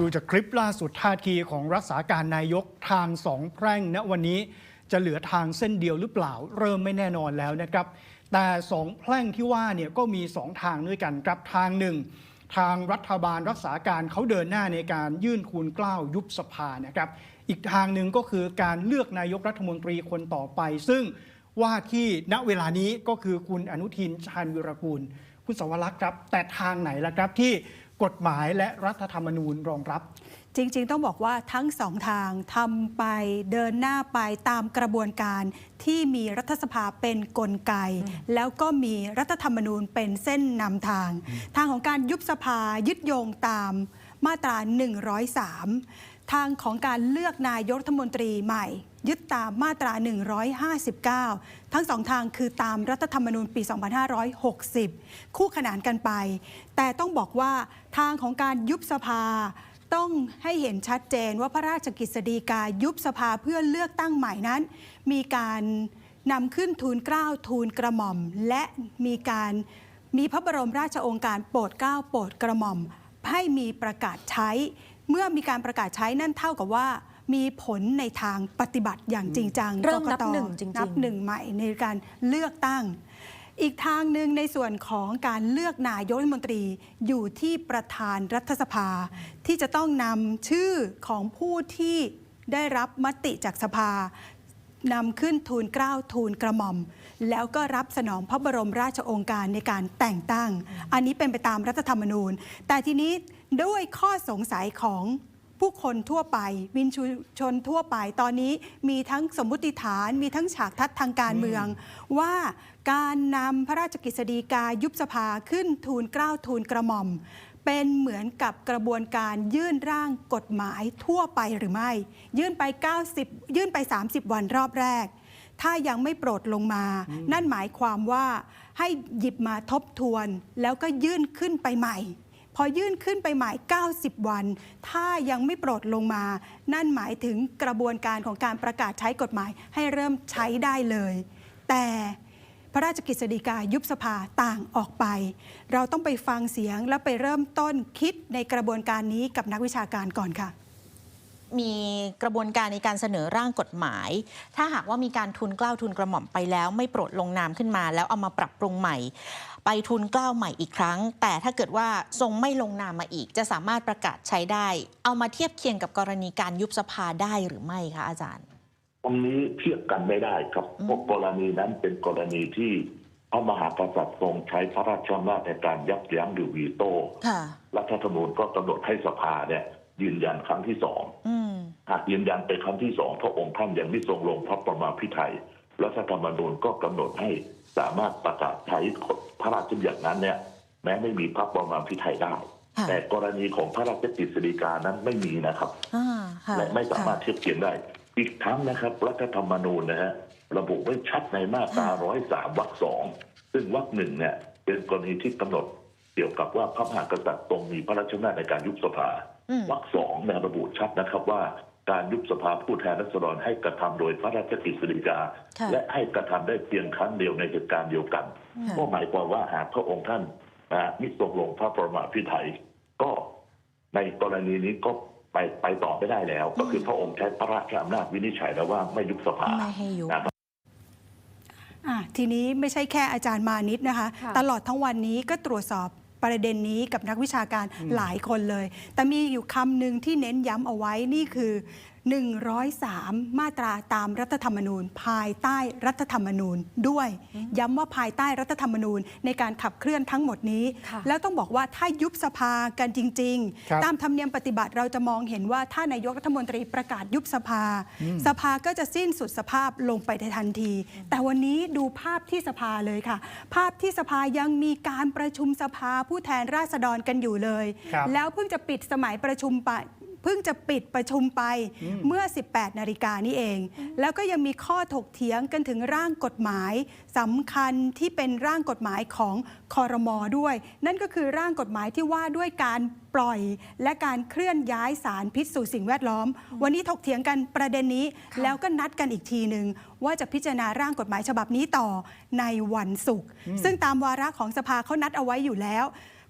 ดูจากคลิปล่าสุดท่าทีของรักษาการนายกทางสองแพร่งณวันนี้จะเหลือทางเส้นเดียวหรือเปล่า เริ่มไม่แน่นอนแล้วนะครับ แต่สองแพร่งที่ว่าเนี่ยก็มีสองทางด้วยกันครับทางหนึ่ง ทางรัฐบาลรักษาการเขาเดินหน้าในการยื่นคูณกล้าวยุบสภานะครับ อีกทางหนึ่งก็คือการเลือกนายกรัฐมนตรีคนต่อไป ซึ่ง ว่าที่ณเวลานี้ก็คือคุณอนุทินชาญวิรกูล คุณสวรักษ์ครับ แต่ทางไหนล่ะครับที่กฎหมายและรัฐธรรมนูญรองรับ จริง ๆ ต้องบอกว่าทั้งสองทางทำไปเดินหน้าไปตามกระบวนการที่มีรัฐสภาเป็นกลไก แล้วก็มีรัฐธรรมนูญเป็นเส้นนำทาง ทางของการยุบสภายึดโยงตามมาตรา 103 ทางของการเลือกนายกรัฐมนตรีใหม่ ยึดตามมาตรา 159 ทั้งสองทางคือตามรัฐธรรมนูญปี 2560 คู่ขนานกันไป แต่ต้องบอกว่าทางของการยุบสภาต้องให้เห็นชัดเจนว่าพระราชกฤษฎีกายุบสภาเพื่อเลือกตั้งใหม่นั้น มีการนำขึ้นทูลเกล้าทูลกระหม่อม และมีการมีพระบรมราชองค์การโปรดเกล้าโปรดกระหม่อม ให้มีประกาศใช้ เมื่อมีการประกาศใช้นั่นเท่ากับว่า มีผลในทางปฏิบัติอย่างจริงจังเริ่มนับกกตหนึ่งจริงๆนับหนึ่งใหม่ในการเลือกตั้ง อีกทางหนึ่งในส่วนของการเลือกนายกรัฐมนตรีอยู่ที่ประธานรัฐสภา ที่จะต้องนำชื่อของผู้ที่ได้รับมติจากสภานำขึ้นทูลเกล้าทูลกระหม่อม แล้วก็รับสนองพระบรมราชโองการในการแต่งตั้ง อันนี้เป็นไปตามรัฐธรรมนูญ แต่ทีนี้ด้วยข้อสงสัยของ ผู้คนทั่วไปวินชุชนทั่วไปตอนนี้มีทั้งสมมุติฐานมีทั้งฉากทัดทางการเมือง ว่าการนำพระราชกฤษฎีกายุบสภาขึ้นทูลเกล้าทูลกระหม่อม เป็นเหมือนกับกระบวนการยื่นร่างกฎหมายทั่วไปหรือไม่ ยื่นไป 90 ยื่นไป 30 วันรอบแรก ถ้ายังไม่โปรดลงมา นั่นหมายความว่าให้หยิบมาทบทวนแล้วก็ยื่นขึ้นไปใหม่ พอยื่นขึ้นไปหมาย 90 วัน ถ้ายังไม่โปรดลงมา นั่นหมายถึงกระบวนการของการประกาศใช้กฎหมายให้เริ่มใช้ได้เลย แต่พระราชกฤษฎีกายุบสภาต่างออกไป เราต้องไปฟังเสียงและไปเริ่มต้นคิดในกระบวนการนี้กับนักวิชาการก่อนค่ะ มีกระบวนการในการเสนอร่างกฎหมาย ถ้าหากว่ามีการทุนเกล้าทุนกระหม่อมไปแล้วไม่โปรดลงนามขึ้นมา แล้วเอามาปรับปรุงใหม่ ไปทุนเกล้าใหม่อีกครั้ง แต่ถ้าเกิดว่าทรงไม่ลงนามมาอีก จะสามารถประกาศใช้ได้ เอามาเทียบเคียงกับกรณีการยุบสภาได้หรือไม่คะอาจารย์ ตรงนี้เทียบกันไม่ได้ครับอืมเพราะกรณีนั้นเป็นกรณีที่พระมหากษัตริย์ทรงใช้พระราชอำนาจในการยับยั้งหรือวีโต้ค่ะรัฐธรรมนูญก็กำหนดให้สภาเนี่ย ยืนยันครั้งที่สองอืมหากยืนยันเป็นครั้งที่สองพระองค์ท่านยังไม่ทรงลงพระประมาพิไทยรัฐธรรมนูญก็กำหนดให้สามารถประกาศใช้พระราชบัญญัตินั้นเนี่ย แม้ไม่มีพระประมาพิไทยได้ค่ะแต่กรณีของพระราชกฤษฎีกานั้นไม่มีนะครับอ่าค่ะและไม่สามารถเทียบเคียงได้ อีกทั้งนะครับรัฐธรรมนูญนะฮะระบุไว้ชัดในมาตราร้อยสามวรรคสองซึ่งวรรคหนึ่งเนี่ยเป็นกรณีที่กำหนดเกี่ยวกับว่าพระมหากษัตริย์ทรงมีพระราชอำนาจในการยุบสภาอืม วรรคสองเนี่ยระบุชัดนะครับว่าการยุบสภาผู้แทนราษฎรให้กระทำโดยพระราชกฤษฎีกาค่ะและให้กระทำได้เพียงครั้งเดียวในเหตุการณ์เดียวกันค่ะก็หมายความว่าหากพระองค์ท่านนะฮะมิทรงลงพระประมาพิไทยก็ในกรณีนี้ก็ไปไปต่อไม่ได้แล้ว ก็คือพระองค์ใช้พระราชอำนาจวินิจฉัยแล้วว่าไม่ยุบสภาไม่ให้ยุบนะครับอะทีนี้ไม่ใช่แค่อาจารย์มานิดนะคะค่ะตลอดทั้งวันนี้ก็ตรวจสอบ ประเด็นนี้กับนักวิชาการหลายคนเลย แต่มีอยู่คำหนึ่งที่เน้นย้ำเอาไว้นี่คือ 103 มาตราตามรัฐธรรมนูญ ภายใต้รัฐธรรมนูญด้วย ย้ำว่าภายใต้รัฐธรรมนูญในการขับเคลื่อนทั้งหมดนี้ค่ะแล้วต้องบอกว่าถ้ายุบสภากันจริงครับๆตามธรรมเนียมปฏิบัติเราจะมองเห็นว่าถ้านายกรัฐมนตรีประกาศยุบสภา สภาก็จะสิ้นสุดสภาพลงไปในทันที แต่วันนี้ดูภาพที่สภาเลยค่ะ ภาพที่สภายังมีการประชุมสภาผู้แทนราษฎรกันอยู่เลยครับแล้วเพิ่งจะปิดสมัยประชุมไปเพิ่งจะปิดประชุมไปเมื่อ 18 นาฬิกานี้เอง แล้วก็ยังมีข้อถกเถียงกันถึงร่างกฎหมายสำคัญที่เป็นร่างกฎหมายของคอรมอด้วย นั่นก็คือร่างกฎหมายที่ว่าด้วยการปล่อย และการเคลื่อนย้ายสารพิษสู่สิ่งแวดล้อม วันนี้ถกเถียงกันประเด็นนี้ แล้วก็นัดกันอีกทีหนึ่งว่าจะพิจารณาร่างกฎหมายฉบับนี้ต่อในวันศุกร์ซึ่งตามวาระของสภาเขานัดเอาไว้อยู่แล้ว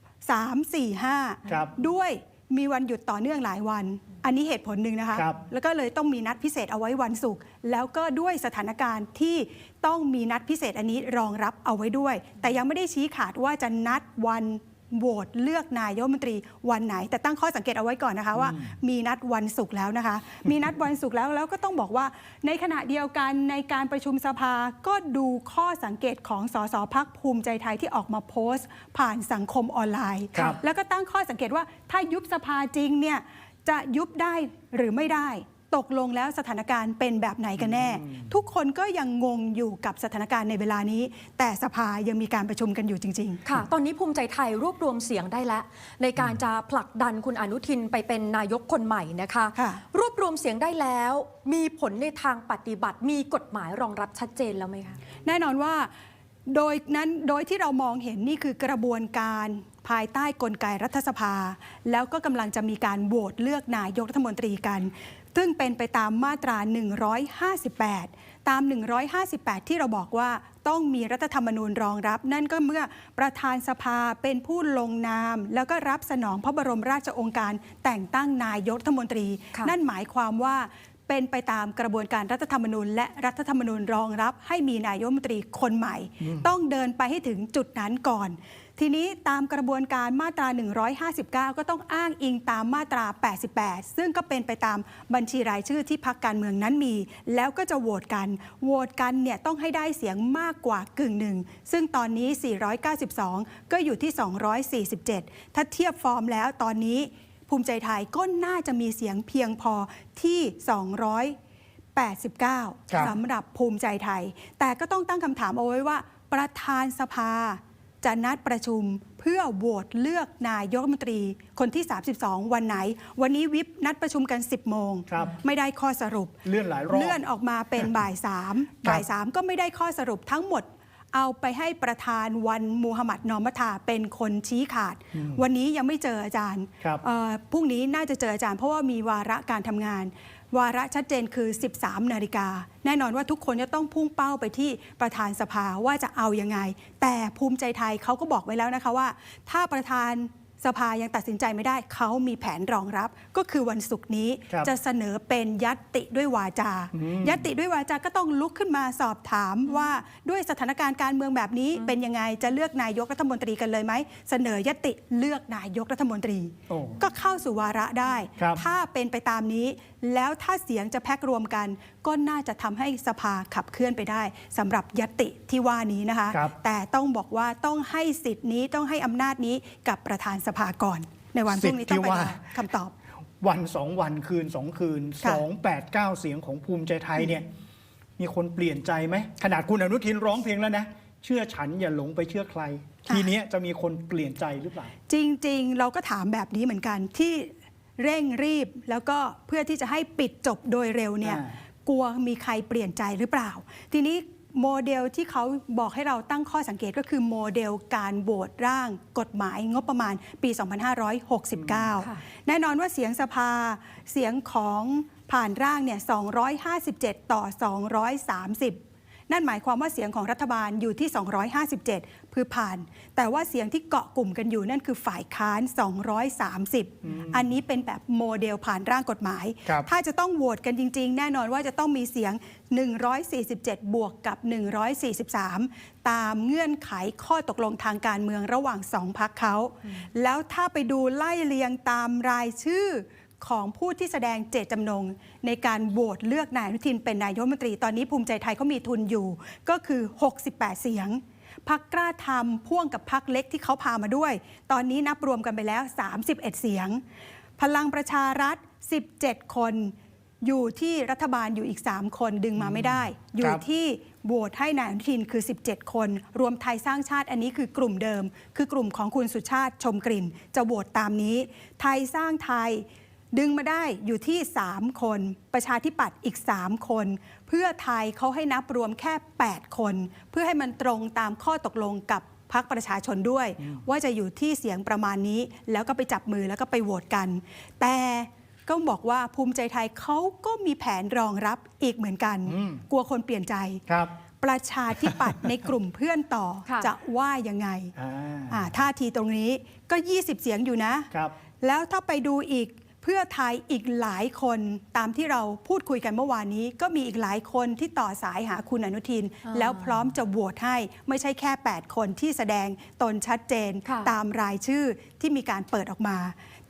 3 4ครับ5ด้วย มีวันหยุดต่อเนื่องหลายวัน อันนี้เหตุผลหนึ่งนะคะ ครับ แล้วก็เลยต้องมีนัดพิเศษเอาไว้วันศุกร์แล้วก็ด้วยสถานการณ์ที่ต้องมีนัดพิเศษอันนี้รองรับเอาไว้ด้วย แต่ยังไม่ได้ชี้ขาดว่าจะนัดวัน โหวตเลือกนายกรัฐมนตรีวันไหน แต่ตั้งข้อสังเกตเอาไว้ก่อนนะคะว่า มีนัดวันศุกร์แล้วนะคะ มีนัดวันศุกร์แล้วแล้วก็ต้องบอกว่า ในขณะเดียวกันในการประชุมสภาก็ดูข้อสังเกตของสสพักภูมิใจไทยที่ออกมาโพสต์ ผ่านสังคมออนไลน์ครับแล้วก็ตั้งข้อสังเกตว่าถ้ายุบสภาจริงเนี่ยจะยุบได้หรือไม่ได้ ตกลงแล้วสถานการณ์เป็นแบบไหนกันแน่ ทุกคนก็ยังงงอยู่กับสถานการณ์ในเวลานี้ แต่สภายังมีการประชุมกันอยู่จริงค่ะ ตอนนี้ภูมิใจไทยรวบรวมเสียงได้แล้ว ในการจะผลักดันคุณอนุทินไปเป็นนายกคนใหม่นะคะค่ะรวบรวมเสียงได้แล้ว มีผลในทางปฏิบัติ มีกฎหมายรองรับชัดเจนแล้วไหมคะๆแน่นอนว่าโดยนั้นโดยที่เรามองเห็นนี่คือกระบวนการภายใต้กลไกรัฐสภา แล้วก็กำลังจะมีการโหวตเลือกนายกรัฐมนตรีกัน ซึ่งเป็นไปตามมาตรา 158 ตาม 158 ที่เราบอกว่าต้องมีรัฐธรรมนูญรองรับ นั่นก็เมื่อประธานสภาเป็นผู้ลงนาม แล้วก็รับสนองพระบรมราชองค์การแต่งตั้งนายกรัฐมนตรี นั่นหมายความว่าเป็นไปตามกระบวนการรัฐธรรมนูญ และรัฐธรรมนูญรองรับ ให้มีนายกรัฐมนตรีคนใหม่ ต้องเดินไปให้ถึงจุดนั้นก่อน ทีนี้ตามกระบวนการมาตรา 159 ก็ต้องอ้างอิงตามมาตรา 88 ซึ่งก็เป็นไปตามบัญชีรายชื่อที่พักการเมืองนั้นมี แล้วก็จะโหวตกัน โหวตกันเนี่ยต้องให้ได้เสียงมากกว่ากึ่งหนึ่ง ซึ่งตอนนี้ 492 ก็อยู่ที่ 247 ถ้าเทียบฟอร์มแล้วตอนนี้ ภูมิใจไทยก็น่าจะมีเสียงเพียงพอที่ 289ครับสำหรับภูมิใจไทย แต่ก็ต้องตั้งคำถามเอาไว้ว่าประธานสภา จะนัดประชุมเพื่อโหวตเลือกนายกรัฐมนตรี คนที่ 32 วันไหน วันนี้วิปนัดประชุมกัน 10 โมง ครับไม่ได้ข้อสรุป เลื่อนหลายรอบเลื่อนออกมาเป็นบ่ายสามครับ บ่ายสามก็ไม่ได้ข้อสรุปทั้งหมด เอาไปให้ประธานวันมูฮัมหมัดนอมัทาเป็นคนชี้ขาด วันนี้ยังไม่เจออาจารย์ครับ เอ่อพรุ่งนี้น่าจะเจออาจารย์เพราะว่ามีวาระการทำงาน วาระชัดเจนคือ 13 นาฬิกา แน่นอนว่าทุกคนจะต้องพุ่งเป้าไปที่ประธานสภาว่าจะเอายังไง แต่ภูมิใจไทยเขาก็บอกไว้แล้วนะคะว่า ถ้าประธานสภายังตัดสินใจไม่ได้ เขามีแผนรองรับ ก็คือวันศุกร์นี้ครับจะเสนอเป็นยัตติด้วยวาจา ยัตติด้วยวาจาก็ต้องลุกขึ้นมาสอบถามว่าด้วยสถานการณ์การเมืองแบบนี้เป็นยังไงจะเลือกนายกรัฐมนตรีกันเลยไหมเสนอยตติเลือกนายกรัฐมนตรีโอ้ก็เข้าสู่วาระได้ครับถ้าเป็นไปตามนี้แล้วถ้าเสียงจะแพ็กรวมกัน ก็น่าจะทำให้สภาขับเคลื่อนไปได้สำหรับยตติที่ว่านี้นะคะครับแต่ต้องบอกว่าต้องให้สิทธิ์นี้ต้องให้อำนาจนี้กับประธานสภาก่อน ในวันพรุ่งนี้ต้องไปสิทธิ์ที่ว่าหาคำตอบ วันสองวันคืนสองคืนค่ะสองแปดเก้าเสียงของภูมิใจไทยเนี่ยมีคนเปลี่ยนใจไหมขนาดคุณอนุทินร้องเพลงแล้วนะเชื่อฉันอย่าหลงไปเชื่อใคร ทีเนี้ยจะมีคนเปลี่ยนใจหรือเปล่า จริง ๆ เราก็ถามแบบนี้เหมือนกันที่ เร่งรีบ แล้วก็เพื่อที่จะให้ปิดจบโดยเร็วเนี่ยอ่ากลัวมีใครเปลี่ยนใจหรือเปล่า ทีนี้โมเดลที่เขาบอกให้เราตั้งข้อสังเกตก็คือโมเดลการโหวตร่างกฎหมายงบประมาณปี 2569 แน่นอนว่าเสียงสภาเสียงของผ่านร่างเนี่ย 257 ต่อ 230 นั่นหมายความว่าเสียงของรัฐบาลอยู่ที่ 257 คือผ่าน แต่ว่าเสียงที่เกาะกลุ่มกันอยู่นั่นคือฝ่ายค้าน 230 อันนี้เป็นแบบโมเดลผ่านร่างกฎหมายครับถ้าจะต้องโหวตกันจริง ๆ แน่นอนว่าจะต้องมีเสียง 147 บวกกับ 143 ตามเงื่อนไขข้อตกลงทางการเมืองระหว่างสองพักเขา แล้วถ้าไปดูไล่เรียงตามรายชื่อ ของผู้ที่แสดงเจตจำนง ในการโหวตเลือกนายอนุทินเป็นนายกรัฐมนตรี ตอนนี้ภูมิใจไทยเขามีทุนอยู่ ก็คือ 68 เสียงพักกล้าทำพ่วงกับพักเล็กที่เขาพามาด้วย ตอนนี้นับรวมกันไปแล้ว 31 เสียง พลังประชารัฐ 17 คนอยู่ที่รัฐบาลอยู่อีก 3 คนดึงมาไม่ได้ อยู่ที่โหวตให้นายอนุทินคือ 17 คน รวมไทยสร้างชาติอันนี้คือกลุ่มเดิม คือกลุ่มของคุณสุชาติชมกลิ่น จะโหวตตามนี้ ไทยสร้างไทย ดึงมาได้อยู่ที่ 3 คน ประชาธิปัตย์อีก 3 คน เพื่อไทยเขาให้นับรวมแค่ 8 คน เพื่อให้มันตรงตามข้อตกลงกับพรรคประชาชนด้วย ว่าจะอยู่ที่เสียงประมาณนี้ แล้วก็ไปจับมือแล้วก็ไปโหวตกัน แต่ก็บอกว่าภูมิใจไทยเขาก็มีแผนรองรับอีกเหมือนกันอืมกลัวคนเปลี่ยนใจครับประชาธิปัตย์ในกลุ่มเพื่อนต่อค่ะจะว่ายังไงอ่าอ่าท่าทีตรงนี้ก็ 20 เสียงอยู่นะครับแล้วถ้าไปดูอีกเพื่อไทยอีกหลายคนตามที่เราพูดคุยกันเมื่อวานนี้ ก็มีอีกหลายคนที่ต่อสายหาคุณอนุทินอ่าแล้วพร้อมจะโหวตให้ไม่ใช่แค่ 8 คนที่แสดงตนชัดเจนค่ะตามรายชื่อที่มีการเปิดออกมา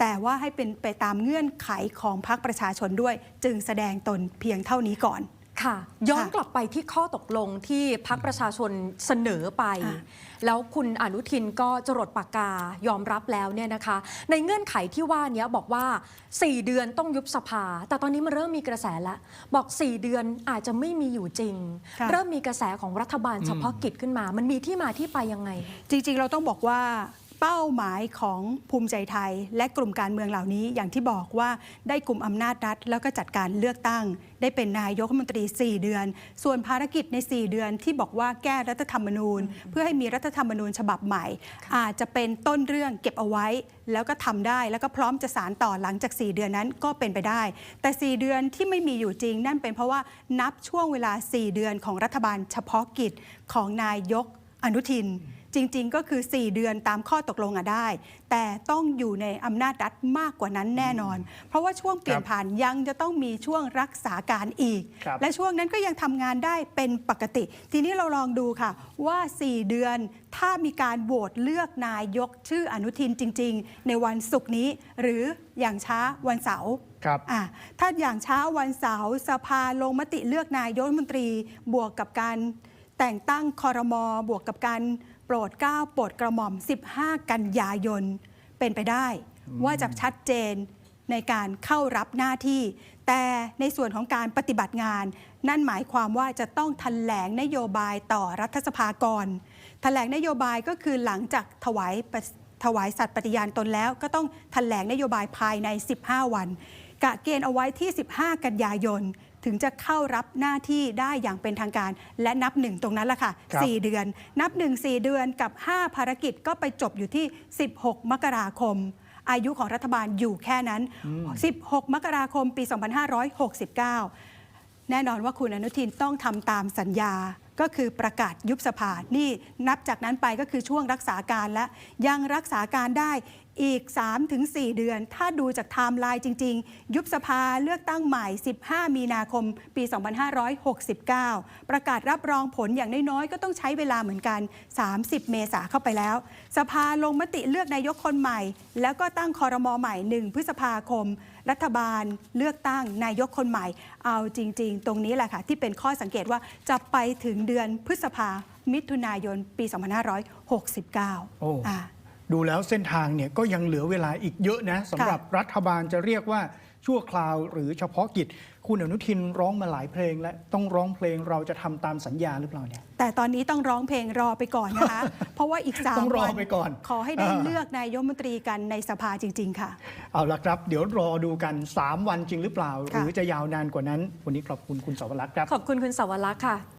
แต่ว่าให้เป็นไปตามเงื่อนไขของพรรคประชาชนด้วย จึงแสดงตนเพียงเท่านี้ก่อน ค่ะ ย้อนค่ะกลับไปที่ข้อตกลงที่พักประชาชนเสนอไปค่ะแล้วคุณอนุทินก็จรดปากกายอมรับแล้วเนี่ยนะคะ ในเงื่อนไขที่ว่าเนี้ยบอกว่า 4 เดือนต้องยุบสภา แต่ตอนนี้มันเริ่มมีกระแสแล้ว บอก 4 เดือนอาจจะไม่มีอยู่จริงค่ะเริ่มมีกระแสของรัฐบาลเฉพาะกิจขึ้นมา มันมีที่มาที่ไปยังไง จริงๆ เราต้องบอกว่า เป้าหมายของภูมิใจไทย และกลุ่มการเมืองเหล่านี้อย่างที่บอกว่าได้กลุ่มอำนาจรัฐ แล้วก็จัดการเลือกตั้ง ได้เป็นนายกรัฐมนตรี 4 เดือน ส่วนภารกิจใน 4 เดือนที่บอกว่าแก้รัฐธรรมนูญ เพื่อให้มีรัฐธรรมนูญฉบับใหม่ อาจจะเป็นต้นเรื่องเก็บเอาไว้ แล้วก็ทำได้แล้วก็พร้อมจะสารต่อหลังจาก 4 เดือนนั้นก็เป็นไปได้ แต่ 4 เดือนที่ไม่มีอยู่จริง นั่นเป็นเพราะว่านับช่วงเวลา 4 เดือนของรัฐบาลเฉพาะกิจของนายกอนุทิน จริง ๆ ก็คือ 4 เดือนตามข้อตกลงอะได้ แต่ต้องอยู่ในอำนาจรัฐมากกว่านั้นแน่นอน เพราะว่าช่วงเปลี่ยนผ่านยังจะต้องมีช่วงรักษาการอีกครับและช่วงนั้นก็ยังทำงานได้เป็นปกติ ทีนี้เราลองดูค่ะว่า 4 เดือนถ้ามีการโหวตเลือกนายกชื่ออนุทินจริง ๆ ในวันศุกร์นี้ หรืออย่างช้าวันเสาร์ครับอะถ้าอย่างเช้าวันเสาร์สภาลงมติเลือกนายกรัฐมนตรีบวกกับการแต่งตั้งคอรมอบวกกับการ โปรดเกล้าโปรดกระหม่อม 15 กันยายน เป็นไปได้ ว่าจะชัดเจนในการเข้ารับหน้าที่ แต่ในส่วนของการปฏิบัติงาน นั่นหมายความว่าจะต้องแถลงนโยบายต่อรัฐสภาก่อนแถลงนโยบายก็คือหลังจากถวายถวายสัตย์ปฏิญาณตนแล้ว ก็ต้องแถลงนโยบายภายใน 15 วัน กะเกณฑ์เอาไว้ที่ 15 กันยายน ถึงจะเข้ารับหน้าที่ได้อย่างเป็นทางการ และนับหนึ่งตรงนั้นแหละค่ะ ครับ 4 เดือน นับหนึ่ง4เดือนกับ 5 ภารกิจก็ไปจบอยู่ที่ 16 มกราคม อายุของรัฐบาลอยู่แค่นั้น 16 มกราคมปี 2569 แน่นอนว่าคุณอนุทินต้องทำตามสัญญา ก็คือประกาศยุบสภา นี่นับจากนั้นไปก็คือช่วงรักษาการและยังรักษาการได้ อีก 3-4 เดือน ถ้าดูจากไทม์ไลน์จริง ๆ ยุบสภาเลือกตั้งใหม่ 15 มีนาคม ปี 2569 ประกาศรับรองผลอย่างน้อยๆ ก็ต้องใช้เวลาเหมือนกัน 30 เมษาเข้าไปแล้ว สภาลงมติเลือกนายกคนใหม่ แล้วก็ตั้งคอรมอใหม่ 1 พฤษภาคม รัฐบาลเลือกตั้งนายกคนใหม่ เอาจริง ๆ ตรงนี้แหละค่ะ ที่เป็นข้อสังเกตว่าจะไปถึงเดือนพฤษภามิถุนายนปี 2569 โอ้อ่า ดูแล้วเส้นทางเนี่ยก็ยังเหลือเวลาอีกเยอะนะสำหรับรัฐบาลจะเรียกว่าชั่วคราวหรือเฉพาะกิจ คุณอนุทินร้องมาหลายเพลง และต้องร้องเพลงเราจะทำตามสัญญาหรือเปล่าเนี่ยแต่ตอนนี้ต้องร้องเพลงรอไปก่อนนะคะ เพราะว่าอีกสามต้องรอวันไปก่อน ขอให้ได้อ่าเลือกนายกรัฐมนตรีกันในสภาจริง ๆ ค่ะ เอาละครับ เดี๋ยวรอดูกัน 3 วันจริงหรือเปล่าหค่ะรือจะยาวนานกว่านั้น วันนี้ขอบคุณคุณสาวรักษ์ครับขอบคุณคุณสาวรักษ์ค่ะ